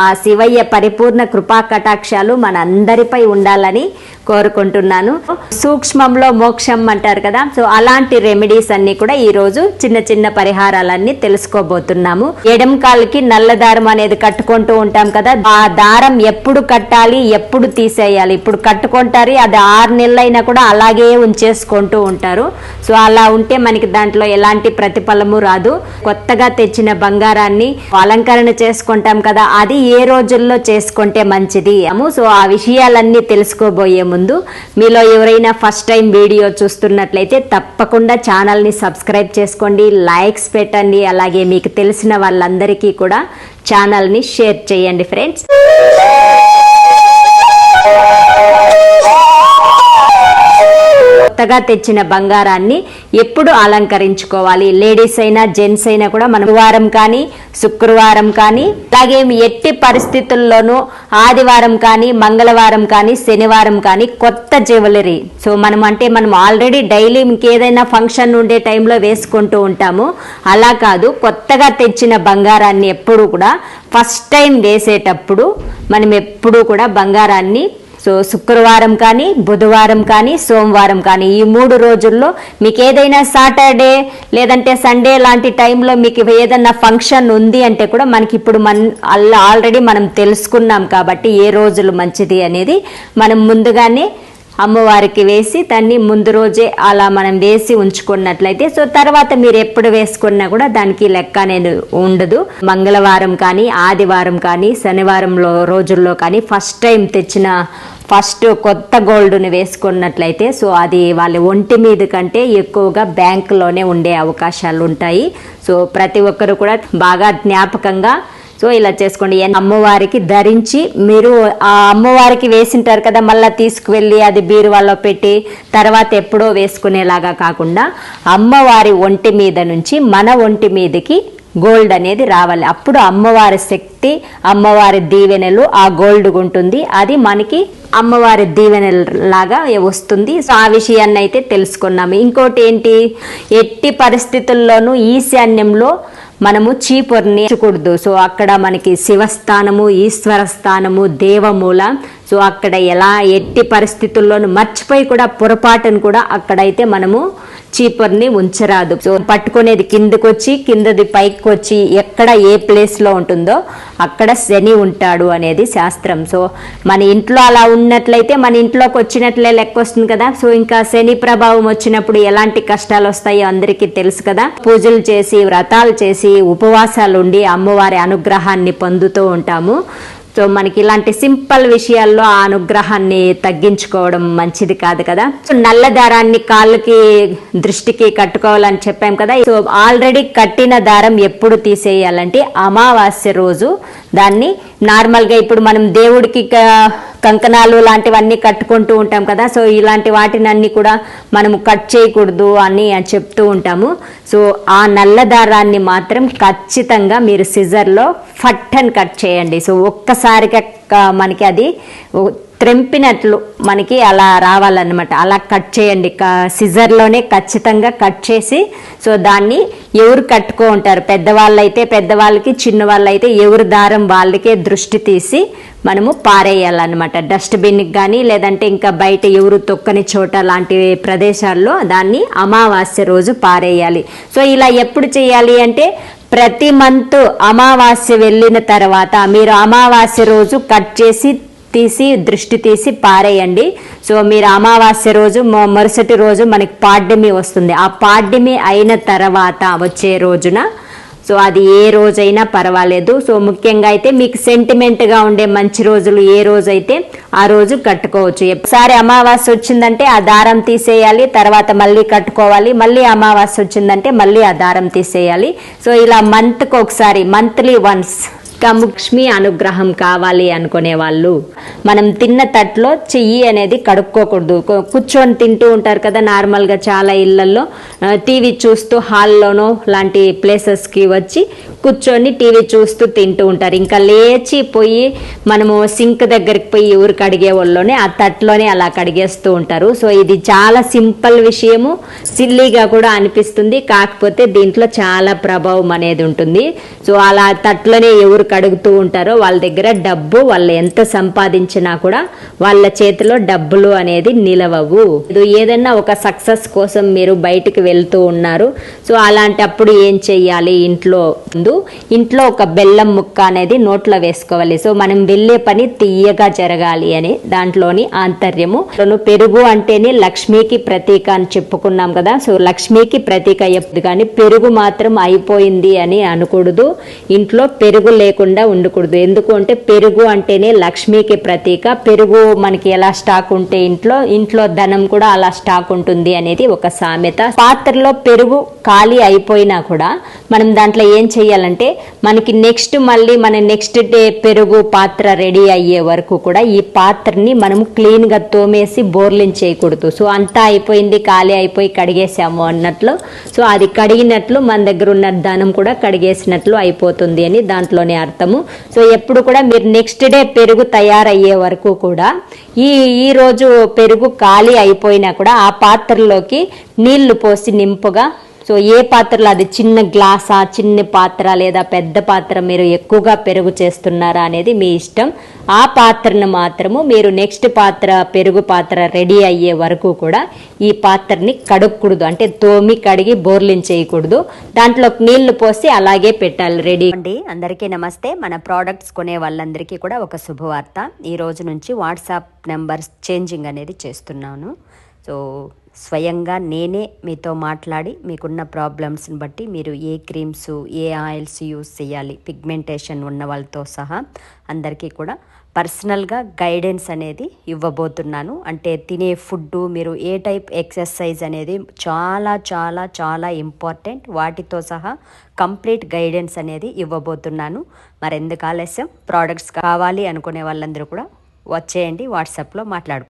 ఆ శివయ్య పరిపూర్ణ కృపా కటాక్షాలు మన అందరిపై ఉండాలని కోరుకుంటున్నాను. సూక్ష్మంలో మోక్షం అంటారు కదా సో అలాంటి రెమెడీస్ అన్ని కూడా ఈ రోజు చిన్న చిన్న పరిహారాలన్నీ తెలుసుకోబోతున్నాము. ఎడం కాలుకి నల్ల దారం అనేది కట్టుకుంటూ ఉంటాం కదా ఆ దారం ఎప్పుడు కట్టాలి ఎప్పుడు తీసేయాలి? ఇప్పుడు కట్టుకుంటారు అది ఆరు నెలలైనా కూడా అలాగే ఉంచేసుకుంటూ ఉంటారు. సో అలా ఉంటే మనకి దాంట్లో ఎలాంటి ప్రతిఫలము రాదు. కొత్తగా తెచ్చిన బంగారాన్ని అలంకరణ చేసుకుంటాం కదా అది ఏ రోజుల్లో చేసుకుంటే మంచిది? సో ఆ విషయాలన్నీ తెలుసుకోబోయే ముందు మీలో ఎవరైనా ఫస్ట్ టైం వీడియో చూస్తున్నట్లయితే తప్పకుండా ఛానల్ని సబ్స్క్రైబ్ చేసుకోండి లైక్స్ పెట్టండి అలాగే మీకు తెలిసిన వాళ్ళందరికీ కూడా ఛానల్ని షేర్ చేయండి ఫ్రెండ్స్ కొత్తగా తెచ్చిన బంగారాన్ని ఎప్పుడు అలంకరించుకోవాలి? లేడీస్ అయినా జెంట్స్ అయినా కూడా మనం గురువారం కానీ శుక్రవారం కానీ అలాగే ఎట్టి పరిస్థితుల్లోనూ ఆదివారం కానీ మంగళవారం కానీ శనివారం కానీ కొత్త జ్యువెలరీ. సో మనం అంటే మనం ఆల్రెడీ డైలీ ఇంకేదైనా ఫంక్షన్ ఉండే టైంలో వేసుకుంటూ ఉంటాము. అలా కాదు కొత్తగా తెచ్చిన బంగారాన్ని ఎప్పుడు కూడా ఫస్ట్ టైం వేసేటప్పుడు మనం ఎప్పుడూ కూడా బంగారాన్ని సో శుక్రవారం కానీ బుధవారం కానీ సోమవారం కానీ ఈ మూడు రోజుల్లో మీకు ఏదైనా సాటర్డే లేదంటే సండే లాంటి టైంలో మీకు ఏదైనా ఫంక్షన్ ఉంది అంటే కూడా మనకి ఇప్పుడు మన ఆల్రెడీ మనం తెలుసుకున్నాం కాబట్టి ఏ రోజులు మంచిది అనేది మనం ముందుగానే అమ్మవారికి వేసి దాన్ని ముందు రోజే అలా మనం వేసి ఉంచుకున్నట్లయితే సో తర్వాత మీరు ఎప్పుడు వేసుకున్నా కూడా దానికి లెక్క అనేది ఉండదు. మంగళవారం కానీ ఆదివారం కానీ శనివారంలో రోజుల్లో కానీ ఫస్ట్ టైం తెచ్చిన ఫస్ట్ కొత్త గోల్డ్ని వేసుకున్నట్లయితే సో అది వాళ్ళ ఒంటి మీద కంటే ఎక్కువగా బ్యాంకులోనే ఉండే అవకాశాలు ఉంటాయి. సో ప్రతి ఒక్కరు కూడా బాగా జ్ఞాపకంగా సో ఇలా చేసుకోండి. అమ్మవారికి ధరించి మీరు ఆ అమ్మవారికి వేసింటారు కదా మళ్ళీ తీసుకువెళ్ళి అది బీరువాలో పెట్టి తర్వాత ఎప్పుడో వేసుకునేలాగా కాకుండా అమ్మవారి ఒంటి మీద నుంచి మన ఒంటి మీదకి గోల్డ్ అనేది రావాలి. అప్పుడు అమ్మవారి శక్తి అమ్మవారి దీవెనలు ఆ గోల్డ్ ఉంటుంది అది మనకి అమ్మవారి దీవెనలాగా వస్తుంది. సో ఆ విషయాన్ని అయితే తెలుసుకున్నాము. ఇంకోటి ఏంటి? ఎట్టి పరిస్థితుల్లోనూ ఈశాన్యంలో మనము చీపుర్ని ఉంచకూడదు. సో అక్కడ మనకి శివస్థానము ఈశ్వర స్థానము దేవమూల. సో అక్కడ ఎలా ఎట్టి పరిస్థితుల్లోనూ మర్చిపోయి కూడా పొరపాటును కూడా అక్కడైతే మనము చీపుర్ని ఉంచరాదు. సో పట్టుకునేది కిందకొచ్చి కిందది పైకి వచ్చి ఎక్కడ ఏ ప్లేస్లో ఉంటుందో అక్కడ శని ఉంటాడు అనేది శాస్త్రం. సో మన ఇంట్లో అలా ఉన్నట్లయితే మన ఇంట్లోకి వచ్చినట్లే లెక్క వస్తుంది కదా. సో ఇంకా శని ప్రభావం వచ్చినప్పుడు ఎలాంటి కష్టాలు వస్తాయో అందరికీ తెలుసు కదా. పూజలు చేసి వ్రతాలు చేసి ఉపవాసాలు ఉండి అమ్మవారి అనుగ్రహాన్ని పొందుతూ ఉంటాము. సో మనకి ఇలాంటి సింపుల్ విషయాల్లో ఆ అనుగ్రహాన్ని తగ్గించుకోవడం మంచిది కాదు కదా. సో నల్ల దారాన్ని కాళ్ళకి దృష్టికి కట్టుకోవాలని చెప్పాం కదా. సో ఆల్రెడీ కట్టిన దారం ఎప్పుడు తీసేయాలంటే అమావాస్య రోజు దాన్ని నార్మల్గా ఇప్పుడు మనం దేవుడికి కంకణాలు లాంటివన్నీ కట్టుకుంటూ ఉంటాం కదా. సో ఇలాంటి వాటిని అన్ని కూడా మనము కట్ చేయకూడదు అని చెప్తూ ఉంటాము. సో ఆ నల్ల దారాన్ని మాత్రం ఖచ్చితంగా మీరు సిజర్లో ఫట్ అండ్ కట్ చేయండి. సో ఒక్కసారిగా మనకి అది త్రెంపినట్లు మనకి అలా రావాలన్నమాట. అలా కట్ చేయండి. క- సిజర్లోనే ఖచ్చితంగా కట్ చేసి సో దాన్ని ఎవరు కట్టుకో ఉంటారు. పెద్దవాళ్ళైతే పెద్దవాళ్ళకి చిన్నవాళ్ళైతే ఎవరు దారం వాళ్ళకే దృష్టి తీసి మనము పారేయాలన్నమాట. డస్ట్బిన్కి కానీ లేదంటే ఇంకా బయట ఎవరు తొక్కని చోట లాంటి ప్రదేశాల్లో దాన్ని అమావాస్య రోజు పారేయాలి. సో ఇలా ఎప్పుడు చేయాలి అంటే ప్రతి మంత్ అమావాస్య వెళ్ళిన తర్వాత మీరు అమావాస్య రోజు కట్ చేసి తీసి దృష్టి తీసి పారేయండి. సో మీరు అమావాస్య రోజు మరుసటి రోజు మనకి పాడ్యమి వస్తుంది. ఆ పాడ్యమి అయిన తర్వాత వచ్చే రోజున సో అది ఏ రోజైనా పర్వాలేదు. సో ముఖ్యంగా అయితే మీకు సెంటిమెంట్గా ఉండే మంచి రోజులు ఏ రోజైతే ఆ రోజు కట్టుకోవచ్చు. ఒకసారి అమావాస్య వచ్చిందంటే ఆ దారం తీసేయాలి తర్వాత మళ్ళీ కట్టుకోవాలి మళ్ళీ అమావాస్య వచ్చిందంటే మళ్ళీ ఆ దారం తీసేయాలి. సో ఇలా మంత్కి ఒకసారి మంత్లీ వన్స్ కముక్ష్మి అనుగ్రహం కావాలి అనుకునే వాళ్ళు మనం తిన్న తట్లో చెయ్యి అనేది కడుక్కోకూడదు. కూర్చొని తింటూ ఉంటారు కదా నార్మల్గా చాలా ఇళ్ళలో టీవీ చూస్తూ హాల్లోనో లాంటి ప్లేసెస్కి వచ్చి కూర్చొని టీవీ చూస్తూ తింటూ ఉంటారు. ఇంకా లేచి పోయి మనము సింక్ దగ్గరికి పోయి ఎవరు కడిగే వాళ్ళలోనే ఆ తట్లోనే అలా కడిగేస్తూ ఉంటారు. సో ఇది చాలా సింపుల్ విషయము. సిల్లీగా కూడా అనిపిస్తుంది. కాకపోతే దీంట్లో చాలా ప్రభావం అనేది ఉంటుంది. సో అలా తట్లోనే ఎవరు కడుగుతూ ఉంటారో వాళ్ళ దగ్గర డబ్బు వాళ్ళు ఎంత సంపాదించినా కూడా వాళ్ళ చేతిలో డబ్బులు అనేది నిలవవు. ఇది ఏదైనా ఒక సక్సెస్ కోసం మీరు బయటికి వెళ్తూ ఉన్నారు. సో అలాంటప్పుడు ఏం చెయ్యాలి ఇంట్లో ముందు ఇంట్లో ఒక బెల్లం ముక్క అనేది నోట్లో వేసుకోవాలి. సో మనం వెళ్ళే పని తీయగా జరగాలి అని దాంట్లోని ఆంతర్యము. పెరుగు అంటేనే లక్ష్మికి ప్రతీక అని చెప్పుకున్నాం కదా. సో లక్ష్మికి ప్రతీక ఎప్పుడు కానీ పెరుగు మాత్రం అయిపోయింది అని అనకూడదు. ఇంట్లో పెరుగు లేకుండా ఉండకూడదు. ఎందుకు అంటే పెరుగు అంటేనే లక్ష్మికి ప్రతీక. పెరుగు మనకి ఎలా స్టాక్ ఉంటే ఇంట్లో ఇంట్లో ధనం కూడా అలా స్టాక్ ఉంటుంది అనేది ఒక సామెత. పాత్రలో పెరుగు ఖాళీ అయిపోయినా కూడా మనం దాంట్లో ఏం చేయాలంటే మనకి నెక్స్ట్ మళ్ళీ మన నెక్స్ట్ డే పెరుగు పాత్ర రెడీ అయ్యే వరకు కూడా ఈ పాత్రని మనం క్లీన్గా తోమేసి బోర్లింగ్ చేయకూడదు. సో అంతా అయిపోయింది ఖాళీ అయిపోయి కడిగేసాము అన్నట్లు. సో అది కడిగినట్లు మన దగ్గర ఉన్న ధనం కూడా కడిగేసినట్లు అయిపోతుంది అని దాంట్లోనే అర్థము. సో ఎప్పుడు కూడా మీరు నెక్స్ట్ డే పెరుగు తయారయ్యే వరకు కూడా ఈ ఈ రోజు పెరుగు ఖాళీ అయిపోయినా కూడా ఆ పాత్రలోకి నీళ్ళు పోసి నింపుగా సో ఏ పాత్రలో అది చిన్న గ్లాసా చిన్న పాత్ర లేదా పెద్ద పాత్ర మీరు ఎక్కువగా పెరుగు చేస్తున్నారా అనేది మీ ఇష్టం. ఆ పాత్రను మాత్రము మీరు నెక్స్ట్ పాత్ర పెరుగు పాత్ర రెడీ అయ్యే వరకు కూడా ఈ పాత్రని కడగకూడదు అంటే తోమి కడిగి బోర్లిన్ చేయకూడదు. దాంట్లో నీళ్ళు పోసి అలాగే పెట్టాలి. రెడీ అండి అందరికీ నమస్తే. మన ప్రోడక్ట్స్ కొనే వాళ్ళందరికీ కూడా ఒక శుభవార్త. ఈ రోజు నుంచి వాట్సాప్ నెంబర్ చేంజింగ్ అనేది చేస్తున్నాను. సో స్వయంగా నేనే మీతో మాట్లాడి మీకున్న ప్రాబ్లమ్స్ని బట్టి మీరు ఏ క్రీమ్స్ ఏ ఆయిల్స్ యూస్ చేయాలి పిగ్మెంటేషన్ ఉన్న వాళ్ళతో సహా అందరికీ కూడా పర్సనల్గా గైడెన్స్ అనేది ఇవ్వబోతున్నాను. అంటే తినే ఫుడ్ మీరు ఏ టైప్ ఎక్సర్సైజ్ అనేది చాలా చాలా చాలా ఇంపార్టెంట్. వాటితో సహా కంప్లీట్ గైడెన్స్ అనేది ఇవ్వబోతున్నాను. మరెందుకు ఆలస్యం? ప్రోడక్ట్స్ కావాలి అనుకునే వాళ్ళందరూ కూడా వచ్చేయండి వాట్సాప్లో మాట్లాడు